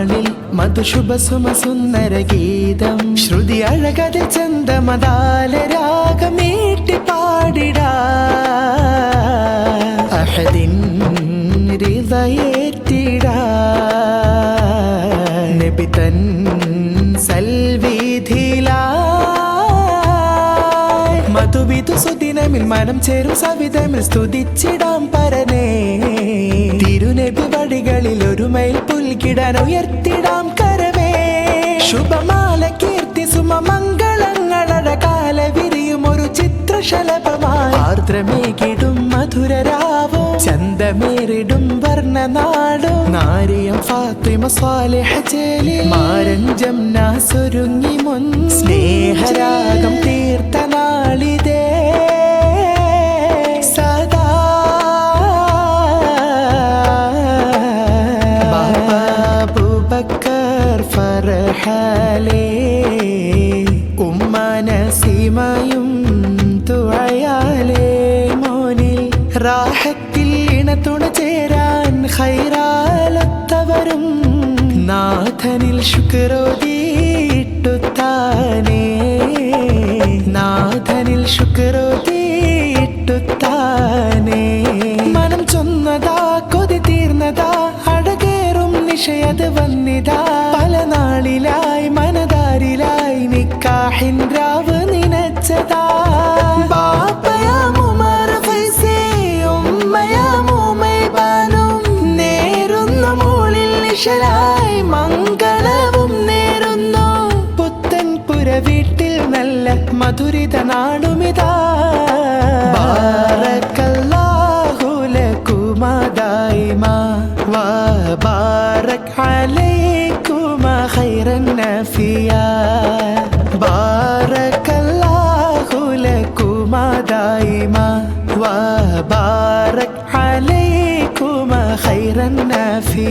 മധുശുഭസുമ സുമസുന്ദര ഗീതം ശ്രുതി അഴകതിൽ ചന്തമതാല രാഗമേട്ടി പാടിടാ. അഹദിൻ ഹൃദയേറ്റിടാ. നബി തൻ സൽവിധിലായി മധുവിധു സുദിനമിൽ മനം ചേരും സവിതമിൽ സ്തുതിച്ചിടാം പരനേ. മൈൽ ഉയർത്തിടാം കരവേ. ശുഭമാല കീർത്തി സുമ മംഗളങ്ങളട കാല വിരിയും ഒരു ചിത്രശലഭമായി. ആർദ്രമേകിടും മധുരരാവോ? ചന്തമേറിടും വർണനാടോ? നാരിയം ഫാത്തിമ സ്വാലിഹ ചേലി മാരഞ്ചം നാസൊരുങ്ങി മുൻ. സ്നേഹരാഗം തീർത്ത ഫർഹാലേ. ഉമ്മ നസീമയും തുഴയാലേ. മോനിൽ റാഹത്തിൽ ഇണത്തുണ ചേരാൻ ഹൈറാലത്തവരും. നാഥനിൽ ശുക്രോതിയിട്ടുത്താനേ. നാഥനിൽ ശുക്രോതിയിട്ടുത്താനേ. മനം ചൊന്നതാ നിമിഷയത് വന്നിതാ. പല നാളിലായി മനതാരിലായി നിക്കാഹിൻ രാവ് നിനച്ചതാ. ായി മധുരിത നാടുമിതാ. ബാറക്കല്ലാഹുലകുമതായി മാ عليكما خيرا نافيا بارك الله لكما دائما. وبارك عليكما خيرا نافيا